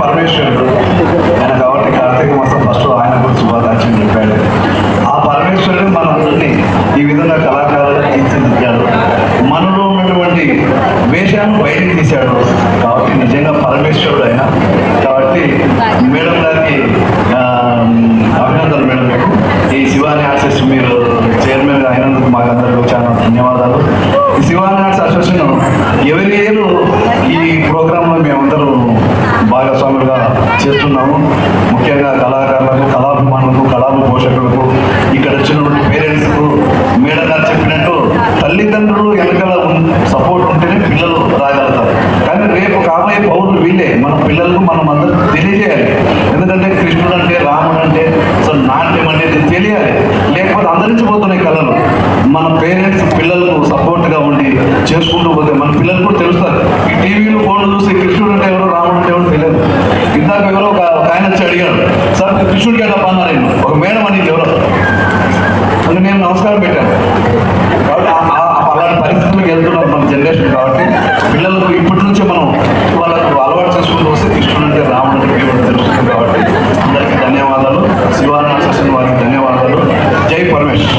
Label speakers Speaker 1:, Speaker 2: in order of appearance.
Speaker 1: పరమేశ్వరుడు ఆయన కాబట్టి కార్తీక మాసం ఫస్ట్ ఆయన కూడా శుభాకాంక్షలు చెప్పాడు. ఆ పరమేశ్వరుడు మనల్ని ఈ విధంగా కళాకారులు తీర్చిదిద్దాడు మనలో ఉన్నటువంటి వేషాన్ని బయటకు తీశాడు. కాబట్టి నిజంగా పరమేశ్వరుడు ఆయన. కాబట్టి మేడం గారికి ఆ, అభినందనలు మేడం మీకు. ఈ శివాని ఆర్ట్స్ మీరు చైర్మన్ అయినందుకు మాకు అందరికీ చాలా ధన్యవాదాలు. ఈ శివాని ఆర్ట్స్ అసోసియేషన్ ఎవరి ఇయర్ కార్యక్రమాలుగా చేస్తున్నాము. ముఖ్యంగా కళాకారులకు కళాభిమానులకు కళా పోషకులకు ఇక్కడ వచ్చినటువంటి పేరెంట్స్కు మేడం గారు చెప్పినట్టు తల్లిదండ్రులు వెనకాల సపోర్ట్ ఉంటేనే పిల్లలు రాగలుగుతారు. కానీ రేపు కాబోయే పౌరులు వీళ్ళే. మన పిల్లలకు మనం అందరికి తెలియజేయాలి. ఎందుకంటే కృష్ణుడు అంటే రాముడు అంటే సో నాట్యం అనేది తెలియాలి. లేకపోతే అందరించిపోతున్నాయి కళలు. మన పేరెంట్స్ పిల్లలకు సపోర్ట్గా ఉండి చేసుకుంటూ పోతే మన పిల్లలు కూడా ఒక ఆయన వచ్చి అడిగారు సార్ కృష్ణుడికి ఎలా పాన్నా నేను ఒక మేడం అని ఎవరు అందుకు నేను నమస్కారం పెట్టాను. కాబట్టి అలాంటి పరిస్థితులకు వెళ్తున్నాం మన జనరేషన్ కాబట్టి పిల్లలకు ఇప్పటి నుంచే మనం వాళ్ళకు అలవాటు చేసుకుంటూ వస్తే కృష్ణుడు అంటే రాముడు దేవుడు కాబట్టి అందరికీ ధన్యవాదాలు. శివారామ వారికి ధన్యవాదాలు. జై పరమేశ్వర్